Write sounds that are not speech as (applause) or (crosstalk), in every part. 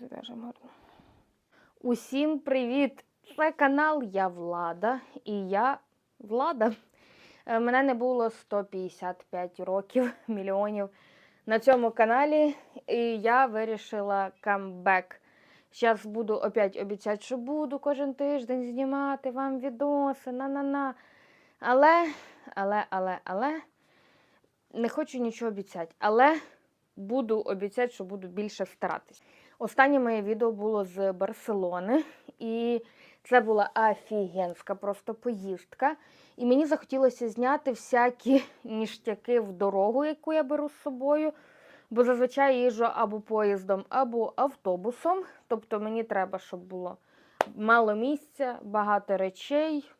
Зав'яжемо гарно. Усім привіт! Це канал Я Влада і я Влада. Е, Мене не було 155 років, (laughs) мільйонів на цьому каналі, і я вирішила камбек. Зараз буду опять обіцяти, що буду кожен тиждень знімати вам відоси, на-на-на. Але, але, але, але не хочу нічого обіцяти. Але буду обіцяти, що буду більше старатись. Останнє моє відео було з Барселони, і це була офігенська просто поїздка. І мені захотілося зняти всякі (laughs) ніштяки в дорогу, яку я беру з собою. Бо зазвичай їжджу або поїздом, або автобусом. Тобто мені треба, щоб було мало місця, багато речей.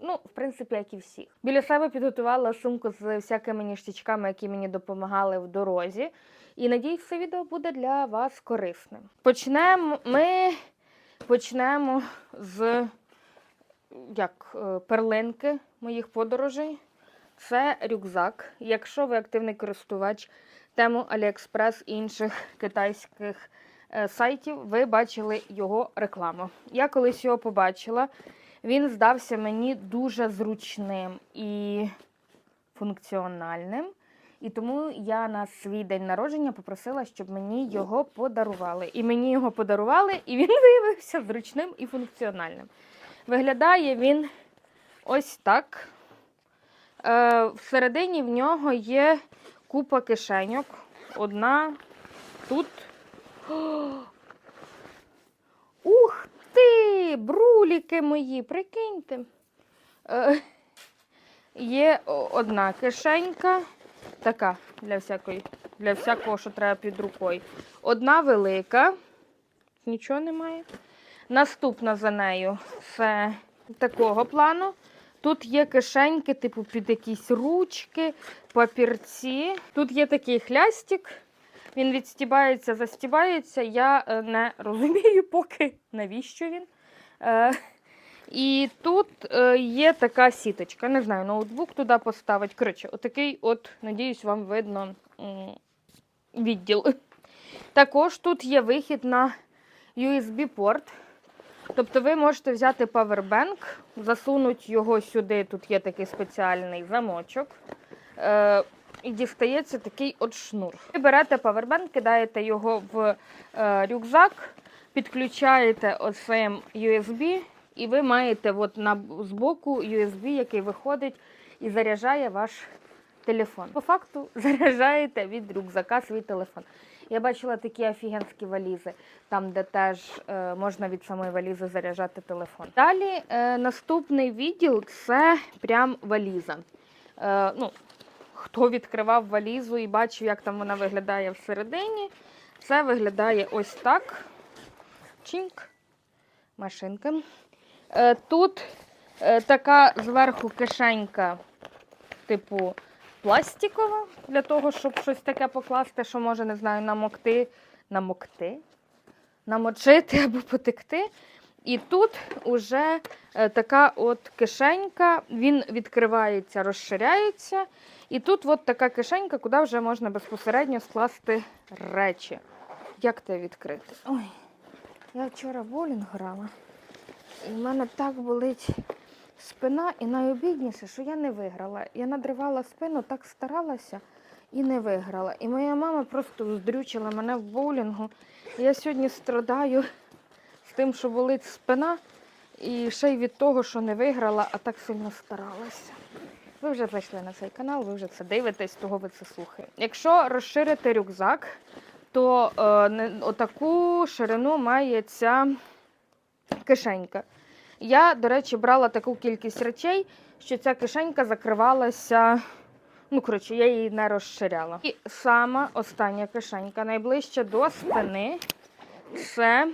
Ну, в принципі, як і всіх. Біля себе підготувала сумку з всякими ніштячками, які мені допомагали в дорозі. І надіюсь, це відео буде для вас корисним. Почнемо ми почнемо з як, е, перлинки моїх подорожей. Це рюкзак. Якщо ви активний користувач тему AliExpress і інших китайських е, сайтів, ви бачили його рекламу. Я колись його побачила. Він здався мені дуже зручним і функціональним. І тому я на свій день народження попросила, щоб мені його подарували. І мені його подарували, і він (laughs) виявився зручним і функціональним. Виглядає він ось так. Е, всередині в нього є купа кишеньок. Одна тут. (gasps) Ух ти! Бруліки мої, прикиньте. Е, є одна кишенька, така для всякої, для всякого, що треба під рукою. Одна велика, нічого немає. Наступна за нею це такого плану. Тут є кишеньки, типу під якісь ручки, папірці. Тут є такий хлястик. Він відстібається, застібається. Я е, не розумію поки навіщо він. Е, і тут е, є така сіточка. Не знаю, ноутбук туди поставити. Коротше, отакий, от, надіюсь, вам видно відділ. Також тут є вихід на USB-порт. Тобто ви можете взяти павербенк, засунути його сюди, тут є такий спеціальний замочок. І дістається такий от шнур. Ви берете павербенк, кидаєте його в е, рюкзак, підключаєте оцим USB, і ви маєте от на збоку USB, який виходить і заряджає ваш телефон. По факту (laughs) заряджаєте від рюкзака свій телефон. Я бачила такі офігенські валізи, там, де теж е, можна від самої валізи заряджати телефон. Далі е, наступний відділ це прям валіза. Е, ну, хто відкривав валізу і бачив, як там вона виглядає всередині, це виглядає ось так. Чинк. Машинка. Е, тут е, така зверху кишенька, типу, пластикова, для того, щоб щось таке покласти, що може, не знаю, намокти, намокти, намочити або потекти. І тут уже е, така от кишенька, він відкривається, розширяється. І тут от така кишенька, куди вже можна безпосередньо скласти речі. Як це відкрити? Ой, я вчора в грала, і в мене так болить спина, і найобідніше, що я не виграла. Я надривала спину, так старалася і не виграла. І моя мама просто здрючила мене в боулінгу. Я сьогодні страдаю тим, що болить спина, і ще й від того, що не виграла, а так сильно старалася. Ви вже зайшли на цей канал, ви вже це дивитесь, того ви це слухаєте. Якщо розширити рюкзак, то е, отаку ширину має ця кишенька. Я, до речі, брала таку кількість речей, що ця кишенька закривалася. Ну, коротше, я її не розширяла. І сама остання кишенька, найближче до спини, це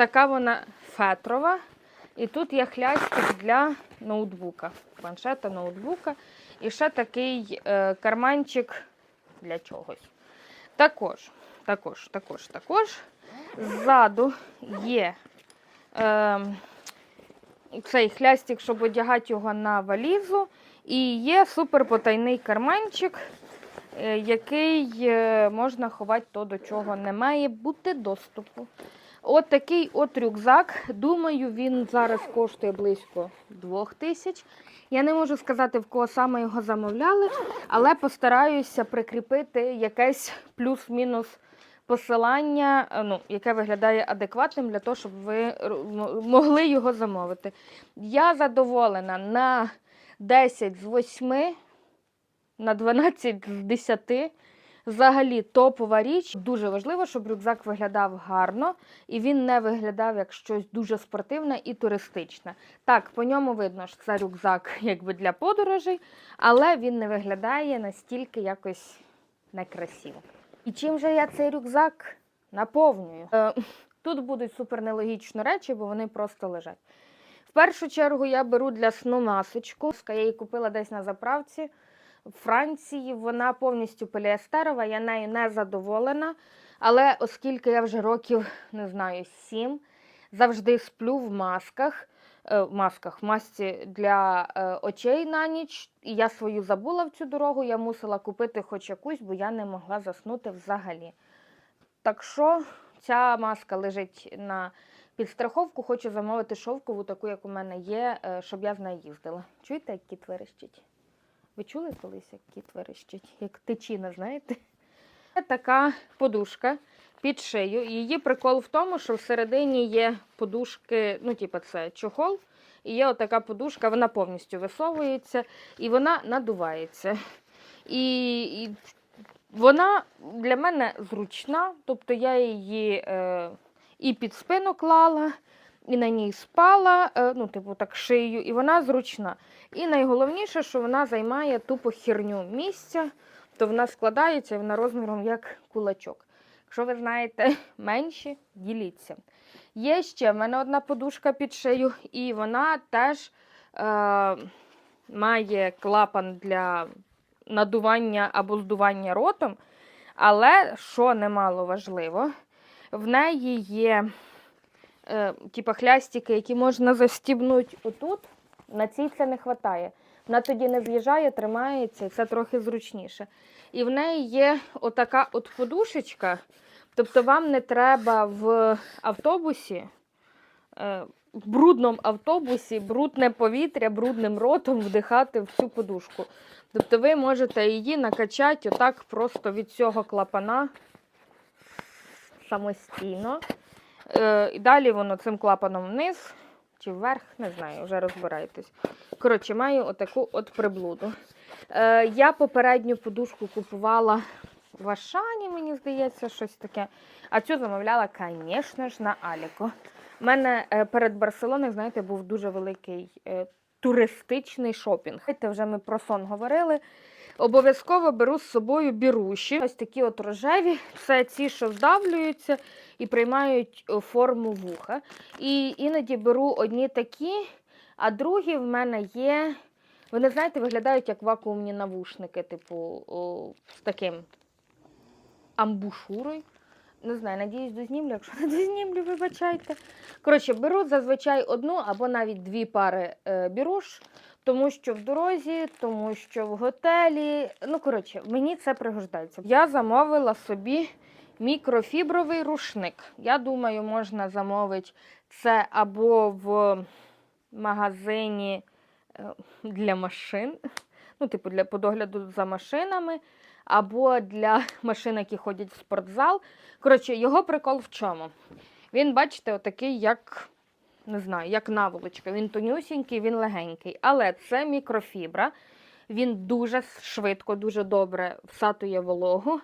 така вона фетрова. І тут є хлястик для ноутбука, планшета, ноутбука. І ще такий е, карманчик для чогось. Також, також, також, також. Ззаду є е, цей хлястик, щоб одягати його на валізу. І є суперпотайний карманчик е, який е, можна ховати то, до чого не має бути доступу. От такий от рюкзак. Думаю, він зараз коштує близько 2000 тисяч. Я не можу сказати, в кого саме його замовляли, але постараюся прикріпити якесь плюс-мінус посилання, е, ну, яке виглядає адекватним для того, щоб ви могли його замовити. Я задоволена на 10 з 8, на 12 з 10. Взагалі топова річ. Дуже важливо, щоб рюкзак виглядав гарно і він не виглядав як щось дуже спортивне і туристичне. Так, по ньому видно, що це рюкзак (laughs) якби для подорожей, але він не виглядає настільки якось некрасиво. І чим же я цей рюкзак наповнюю? Е, (laughs) тут будуть супер нелогічні речі, бо вони просто лежать. В першу чергу я беру для сну масочку. Я її купила десь на заправці Франції. Вона повністю поліестерова, я нею не задоволена. Але оскільки я вже років, не знаю, сім, завжди сплю в масках, е, в масках, в масці для е, очей на ніч. І я свою забула в цю дорогу, я мусила купити хоч якусь, бо я не могла заснути взагалі. Так що ця маска лежить на підстраховку, хочу замовити шовкову, таку, як у мене є, е, щоб я з нею їздила. Чуєте, як кіт верещить? Ви чули колись, як кіт верещить? Як тичина, знаєте? Це така подушка під шию. Її прикол в тому, що всередині є подушки, ну, типу, це чохол, і є отака подушка, вона повністю висовується і вона надувається. І, і вона для мене зручна, тобто я її е, і під спину клала, і на ній спала, е, ну, типу, так шию, і вона зручна. І найголовніше, що вона займає тупо херню місця, то вона складається і вона розміром як кулачок. Якщо ви знаєте (laughs) менші, діліться. Є ще в мене одна подушка під шию, і вона теж е, має клапан для надування або здування ротом. Але, що немало важливо, в неї є е, хлястики, які можна застібнути отут. На цій це не вистачає. Вона тоді не з'їжджає, тримається, і це трохи зручніше. І в неї є отака от подушечка. Тобто вам не треба в автобусі, е, в брудному автобусі, брудне повітря, брудним ротом вдихати в цю подушку. Тобто ви можете її накачати отак просто від цього клапана самостійно. Е, і далі воно цим клапаном вниз чи вверх, не знаю, вже розбирайтесь. Коротше, маю отаку от приблуду. Е, я попередню подушку купувала в Ашані, мені здається, щось таке. А цю замовляла, звісно ж, на Аліко. У мене е, перед Барселоною, знаєте, був дуже великий е, туристичний шопінг. Знаєте, вже ми про сон говорили. Обов'язково беру з собою біруші. Ось такі от рожеві. Це ці, що здавлюються і приймають е, форму вуха. І іноді беру одні такі, а другі в мене є. Вони, знаєте, виглядають як вакуумні навушники, типу, о, з таким амбушурою. Не знаю, надіюсь, дознімлю, якщо не дознімлю, вибачайте. Коротше, беру зазвичай одну або навіть дві пари е, біруш, тому що в дорозі, тому що в готелі. Ну, коротше, мені це пригождається. Я замовила собі мікрофібровий рушник. Я думаю, можна замовити це або в магазині е, для машин, ну, типу, для по догляду за машинами, або для (laughs) машин, які ходять в спортзал. Коротше, його прикол в чому? Він, бачите, отакий, як, не знаю, як наволочка. Він тонюсінький, він легенький. Але це мікрофібра. Він дуже швидко, дуже добре всатує вологу,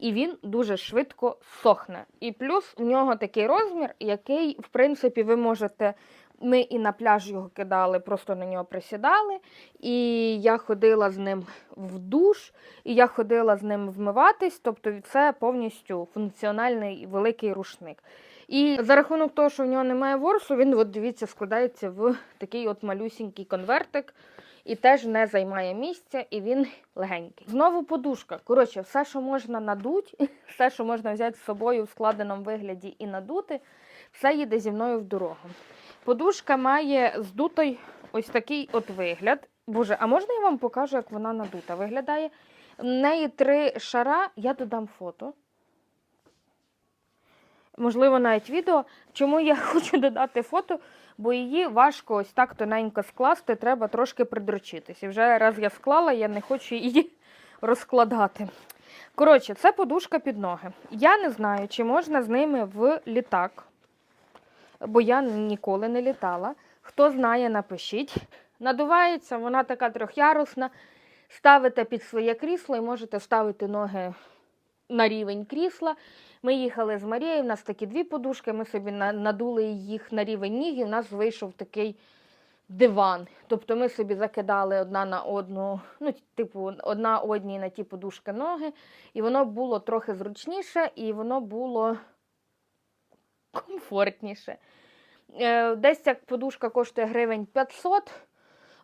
і він дуже швидко сохне. І плюс в нього такий розмір, який, в принципі, ви можете. Ми і на пляж його кидали, просто на нього присідали. І я ходила з ним в душ, і я ходила з ним вмиватись. Тобто це повністю функціональний великий рушник. І за рахунок того, що в нього немає ворсу, він, от дивіться, складається в такий от малюсінький конвертик. І теж не займає місця, і він легенький. Знову подушка. Коротше, все, що можна надути, (laughs) все, що можна взяти з собою в складеному вигляді і надути, все їде зі мною в дорогу. Подушка має здутий ось такий от вигляд. Боже, а можна я вам покажу, як вона надута? Виглядає. В неї три шара, я додам фото. Можливо, навіть відео. Чому я (laughs) хочу додати фото? Бо її важко ось так тоненько скласти, треба трошки придрочитись. І вже раз я склала, я не хочу її (laughs) розкладати. Коротше, це подушка під ноги. Я не знаю, чи можна з ними в літак, бо я ніколи не літала. Хто знає, напишіть. Надувається, вона така трьохярусна. Ставите під своє крісло і можете ставити ноги на рівень крісла. Ми їхали з Марією, в нас такі дві подушки, ми собі надули їх на рівень ніг, і в нас вийшов такий диван. Тобто ми собі закидали одна на одну, ну, типу, одна одній на ті подушки ноги, і воно було трохи зручніше, і воно було комфортніше. Е, Десь ця подушка коштує гривень 500.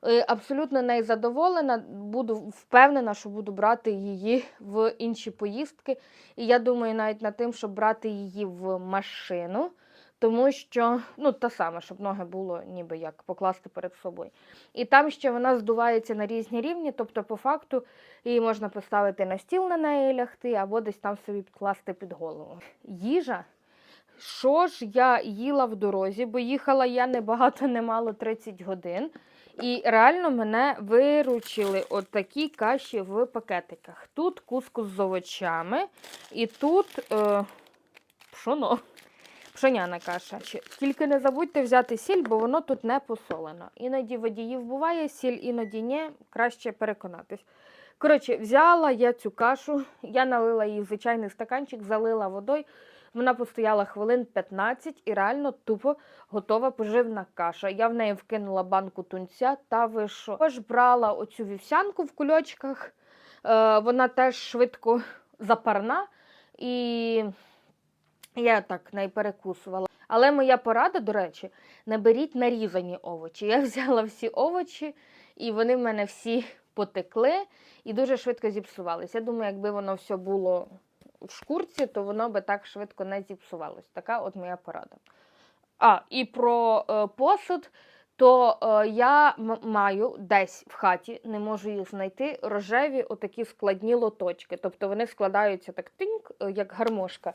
Е, Абсолютно нею задоволена. Буду впевнена, що буду брати її в інші поїздки. І я думаю навіть над тим, щоб брати її в машину, тому що ну, та саме, щоб ноги було ніби як покласти перед собою. І там ще вона здувається на різні рівні, тобто, по факту, її можна поставити на стіл на неї лягти, або десь там собі підкласти під голову. Їжа. Що ж я їла в дорозі, бо їхала я не багато, не мало 30 годин. І реально мене виручили от такі каші в пакетиках. Тут кускус з овочами, і тут е, пшоно. Пшоняна каша. Тільки не забудьте взяти сіль, бо воно тут не посолено. Іноді водіїв буває сіль, іноді ні, краще переконатись. Коротше, взяла я цю кашу, я налила її в звичайний стаканчик, залила водою. Вона постояла хвилин 15 і реально тупо готова поживна каша. Я в неї вкинула банку тунця та ви що? Також брала оцю вівсянку в кульочках. Е, вона теж швидко запарна, і я так не перекусувала. Але моя порада, до речі, не беріть нарізані овочі. Я (laughs) взяла всі овочі, і вони в мене всі потекли і дуже швидко зіпсувалися. Я думаю, якби воно все було в шкурці, то воно би так швидко не зіпсувалось. Така от моя порада. А, і про е, посуд, то е, я маю десь в хаті, не можу їх знайти, рожеві отакі складні лоточки. Тобто вони складаються так тиньк, е, як гармошка.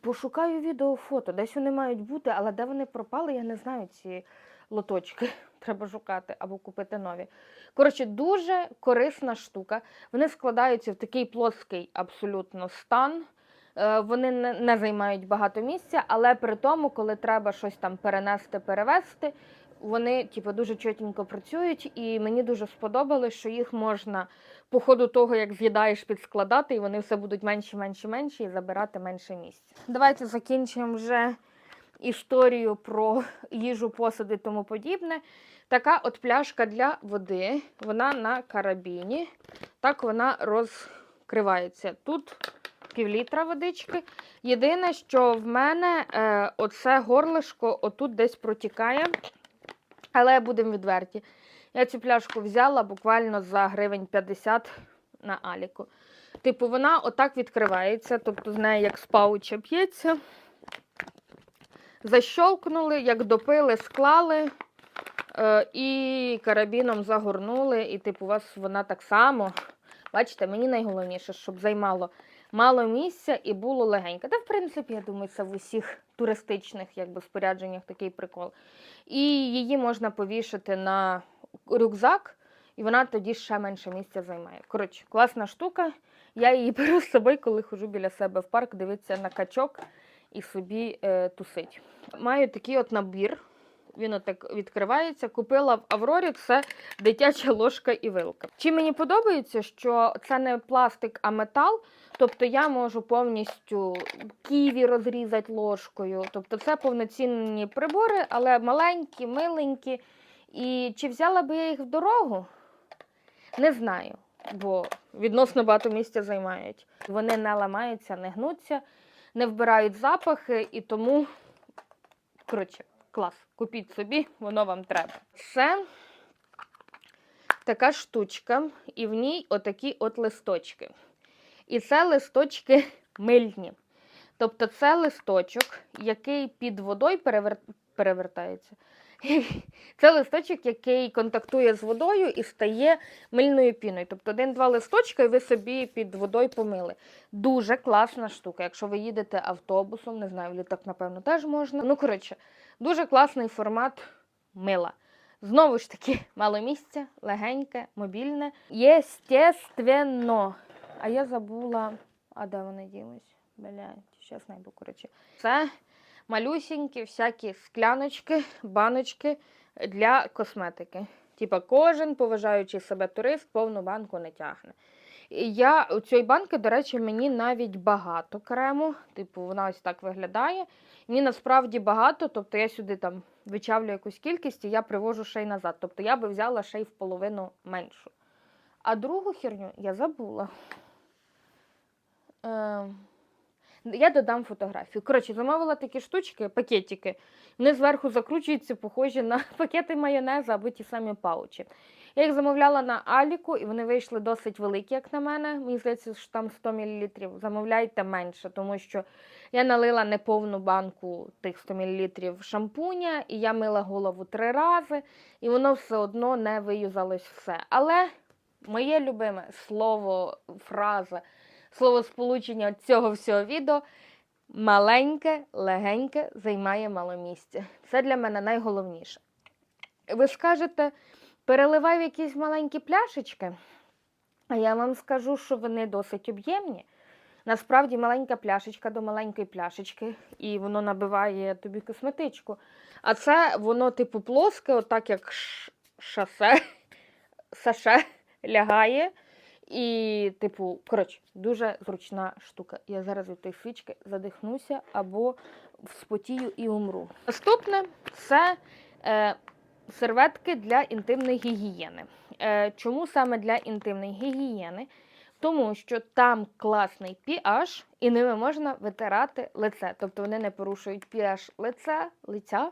Пошукаю відео фото, десь вони мають бути, але де вони пропали, я не знаю ці лоточки. (laughs) Треба шукати або купити нові. Коротше, дуже корисна штука. Вони складаються в такий плоский абсолютно стан. Е, Вони не, займають багато місця, але при тому, коли треба щось там перенести, перевести, вони типу, дуже чотенько працюють, і мені дуже сподобалось, що їх можна по ходу того, як з'їдаєш, підскладати, і вони все будуть менші, менші, менші і забирати менше місця. Давайте закінчимо вже історію про їжу, посуди і тому подібне. Така от пляшка для води, вона на карабіні. Так вона розкривається. Тут півлітра водички. Єдине, що в мене е, оце горлишко отут десь протікає. Але будемо відверті. Я цю пляшку взяла буквально за гривень 50 на Аліку. Типу, вона отак відкривається, тобто з неї як з пауча п'ється. Защолкнули, як допили, склали е, і карабіном загорнули. І, типу, у вас вона так само. Бачите, мені найголовніше, щоб займало мало місця і було легенько. Та, в принципі, я думаю, це в усіх туристичних якби, спорядженнях такий прикол. І її можна повішати на рюкзак, і вона тоді ще менше місця займає. Коротше, класна штука. Я її (laughs) беру з собою, коли хожу біля себе в парк, дивитися на качок і собі е, тусить. Маю такий от набір. Він отак відкривається. Купила в Аврорі це дитяча ложка і вилка. Чи мені подобається, що це не пластик, а метал. Тобто я можу повністю ківі розрізати ложкою. Тобто це повноцінні прибори, але маленькі, миленькі. І чи взяла би я їх в дорогу? Не знаю, бо відносно багато місця займають. Вони не ламаються, не гнуться, не вбирають запахи і тому, коротше, клас. Купіть собі, воно вам треба. Це така штучка, і в ній отакі от листочки. І це листочки мильні. Тобто це листочок, який під водою перевер... перевертається, (laughs) Це листочок, який контактує з водою і стає мильною піною. Тобто один-два листочка, і ви собі під водою помили. Дуже класна штука. Якщо ви їдете автобусом, не знаю, літак, напевно, теж можна. Ну, коротше, дуже класний формат мила. Знову ж таки, (laughs) мало місця, легеньке, мобільне. Єстественно. А я забула. А де вони ділись? Блядь, зараз знайду, коротше. Це малюсінькі всякі скляночки, баночки для косметики. Типа кожен, поважаючи себе турист, повну банку не тягне. І Я у цієї банки, до речі, мені навіть багато крему. Типу, вона ось так виглядає. Мені насправді багато, тобто я сюди там вичавлю якусь кількість і я привожу ще й назад. Тобто я би взяла ще й в половину меншу. А другу херню я забула. Е, я додам фотографію. Коротше, замовила такі штучки, пакетики. Вони зверху закручуються, похожі на (laughs) пакети майонезу або ті самі паучі. Я їх замовляла на Аліку, і вони вийшли досить великі, як на мене. Мені здається, що там 100 мл. Замовляйте менше, тому що я налила неповну банку тих 100 мл шампуня, і я мила голову три рази, і воно все одно не виюзалось все. Але моє любиме слово, фраза, слово сполучення цього всього відео маленьке, легеньке займає мало місця. Це для мене найголовніше. Ви скажете, переливай в якісь маленькі пляшечки, а я вам скажу, що вони досить об'ємні. Насправді маленька пляшечка до маленької пляшечки, і воно набиває тобі косметичку. А це воно, типу, плоске, отак як ш- шосе, (laughs) саше лягає. І, типу, коротше, дуже зручна штука. Я зараз від тієї свічки задихнуся або вспотію і умру. Наступне це е, серветки для інтимної гігієни. Е, чому саме для інтимної гігієни? Тому що там класний pH, і ними можна витирати лице. Тобто вони не порушують pH лиця, лиця.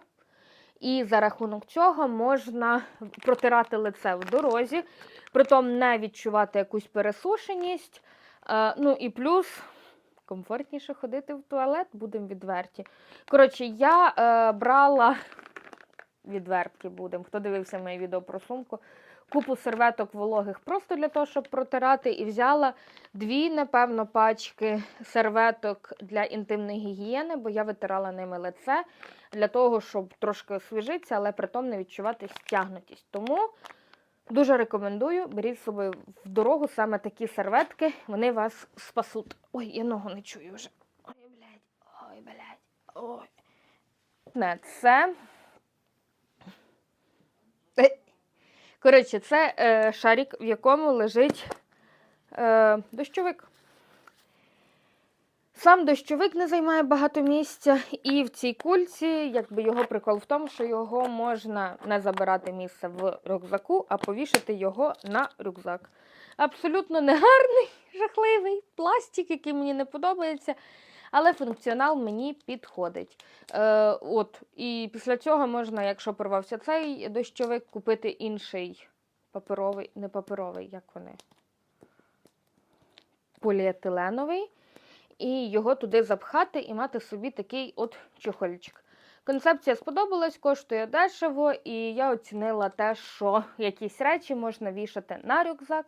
І за рахунок цього можна протирати лице в дорозі, притом не відчувати якусь пересушеність. Е, ну і плюс комфортніше ходити в туалет, будемо відверті. Коротше, я е, брала відвертки будемо. Хто дивився моє відео про сумку? Купу серветок вологих просто для того, щоб протирати, і взяла дві, напевно, пачки серветок для інтимної гігієни, бо я витирала ними лице для того, щоб трошки освіжитися, але при тому не відчувати стягнутість. Тому дуже рекомендую, беріть з собою в дорогу саме такі серветки, вони вас спасуть. Ой, я ногу не чую вже. Ой, блядь, ой, блядь, ой. Не, це. Коротше, це е, шарик, в якому лежить е, дощовик. Сам дощовик не займає багато місця, і в цій кульці, якби його прикол в тому, що його можна не забирати місце в рюкзаку, а повішати його на рюкзак. Абсолютно негарний, (laughs) жахливий пластик, який мені не подобається, але функціонал мені підходить. Е, от, І після цього можна, якщо порвався цей дощовик, купити інший паперовий, не паперовий, як вони? Поліетиленовий і його туди запхати і мати собі такий от чохольчик. Концепція сподобалась, коштує дешево, і я оцінила те, що якісь речі можна вішати на рюкзак,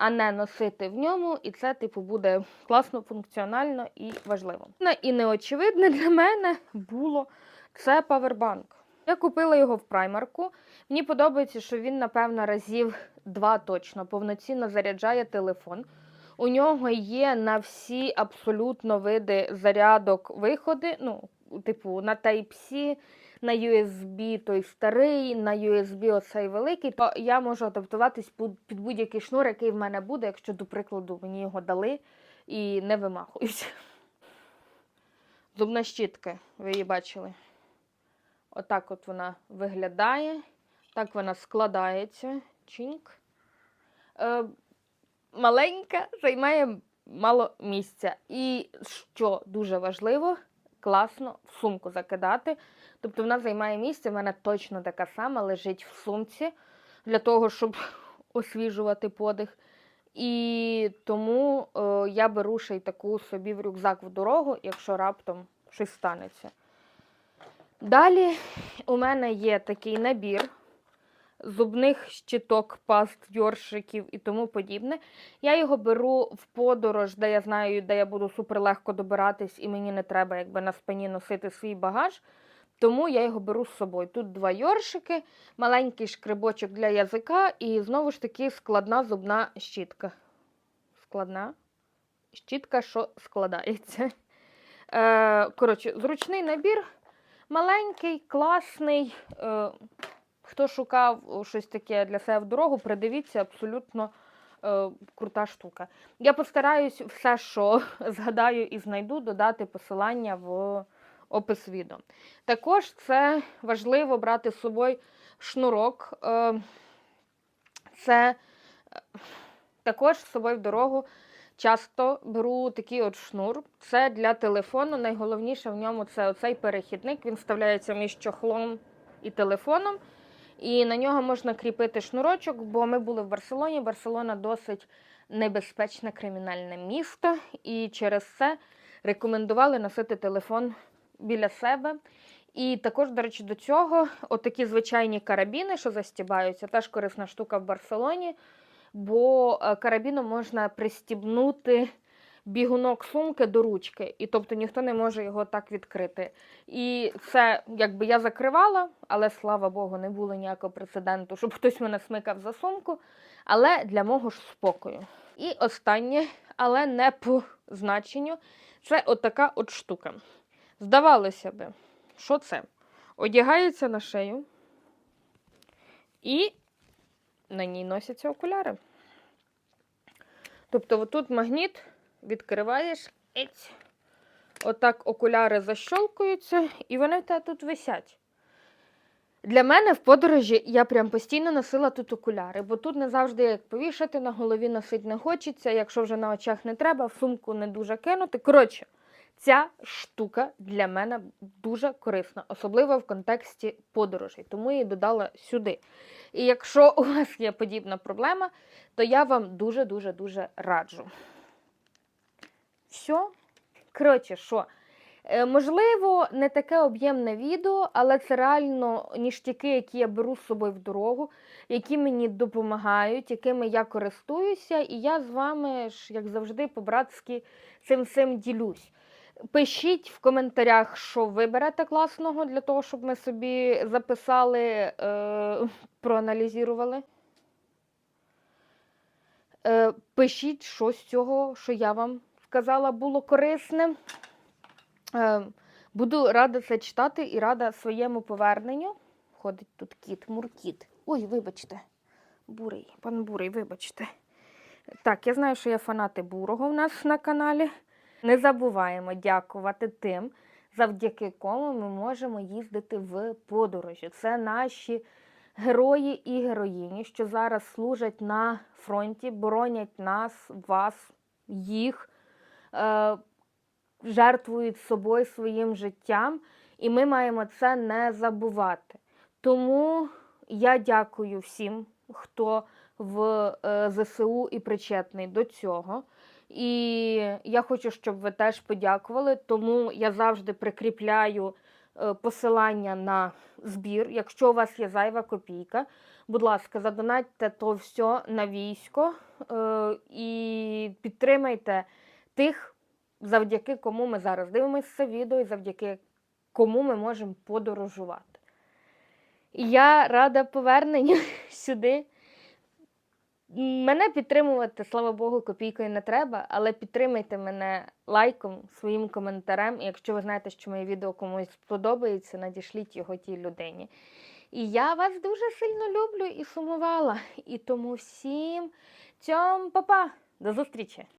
а не носити в ньому, і це, типу, буде класно, функціонально і важливо. І неочевидне для мене було це павербанк. Я купила його в праймарку. Мені подобається, що він, напевно, разів два точно повноцінно заряджає телефон. У нього є на всі абсолютно види зарядок виходи. Ну, типу, на Type-C, на USB той старий, на USB оцей великий. То я можу адаптуватись під будь-який шнур, який в мене буде, якщо, до прикладу, мені його дали і не вимахуюсь. Зубна щітка, ви її бачили. Отак от вона виглядає. Так вона складається. Чинк. Е, маленька, займає мало місця. І що дуже важливо, класно в сумку закидати. Тобто вона займає місце, в мене точно така сама лежить в сумці для того, щоб (laughs) освіжувати подих. І тому е, я беру ще й таку собі в рюкзак в дорогу, якщо раптом щось станеться. Далі у мене є такий набір зубних щиток, паст, йоршиків і тому подібне. Я його беру в подорож, де я знаю, де я буду суперлегко добиратись, і мені не треба якби на спині носити свій багаж. Тому я його беру з собою. Тут два йоршики, маленький шкрибочок для язика і знову ж таки складна зубна щітка. Складна щітка, що складається. Е, коротше, зручний набір, маленький, класний. Е, хто шукав щось таке для себе в дорогу, придивіться, абсолютно е, крута штука. Я постараюсь все, що (laughs) згадаю і знайду, додати посилання в опис відео. Також це важливо брати з собою шнурок. Е, це е, також з собою в дорогу часто беру такий от шнур. Це для телефону. Найголовніше в ньому це оцей перехідник. Він вставляється між чохлом і телефоном. І на нього можна кріпити шнурочок, бо ми були в Барселоні. Барселона досить небезпечне кримінальне місто, і через це рекомендували носити телефон біля себе. І також, до речі, до цього отакі звичайні карабіни, що застібаються, теж корисна штука в Барселоні, бо е, карабіном можна пристібнути бігунок сумки до ручки, і тобто ніхто не може його так відкрити. І це якби я закривала, але слава Богу, не було ніякого прецеденту, щоб хтось мене смикав за сумку. Але для мого ж спокою. І останнє, але не по значенню, це отака от штука. Здавалося би, що це? Одягається на шею, і на ній носяться окуляри. Тобто, отут магніт відкриваєш, ець, отак окуляри защолкуються, і вони в тебе тут висять. Для мене в подорожі я прям постійно носила тут окуляри, бо тут не завжди як повішати, на голові носити не хочеться, якщо вже на очах не треба, в сумку не дуже кинути. Коротше, ця штука для мене дуже корисна, особливо в контексті подорожей, тому її додала сюди. І якщо у вас є подібна проблема, то я вам дуже-дуже дуже раджу. Все. Коротше, що? Е, Можливо, не таке об'ємне відео, але це реально ніштяки, які я беру з собою в дорогу, які мені допомагають, якими я користуюся, і я з вами ж, як завжди, по-братськи цим всім ділюсь. Пишіть в коментарях, що ви берете класного для того, щоб ми собі записали, е, (laughs) проаналізували. Е, пишіть, що з цього, що я вам сказала, було корисне. Е, буду рада це читати і рада своєму поверненню. Ходить тут кіт, муркіт. Ой, вибачте, бурий, пан бурий, вибачте. Так, я знаю, що є фанати бурого в нас на каналі. Не забуваємо дякувати тим, завдяки кому ми можемо їздити в подорожі. Це наші герої і героїні, що зараз служать на фронті, боронять нас, вас, їх, жертвують собою своїм життям, і ми маємо це не забувати. Тому я дякую всім, хто в е, ЗСУ і причетний до цього. І я хочу, щоб ви теж подякували. Тому я завжди прикріпляю е, посилання на збір. Якщо у вас є зайва копійка, будь ласка, задонатьте то все на військо е, і підтримайте тих, завдяки кому ми зараз дивимося це відео, і завдяки кому ми можемо подорожувати. І я рада поверненню (laughs) сюди. Мене підтримувати, слава Богу, копійкою не треба, але підтримайте мене лайком, своїм коментарем. І якщо ви знаєте, що моє відео комусь сподобається, надішліть його тій людині. І я вас дуже сильно люблю і сумувала. І тому всім цьом, па-па! До зустрічі!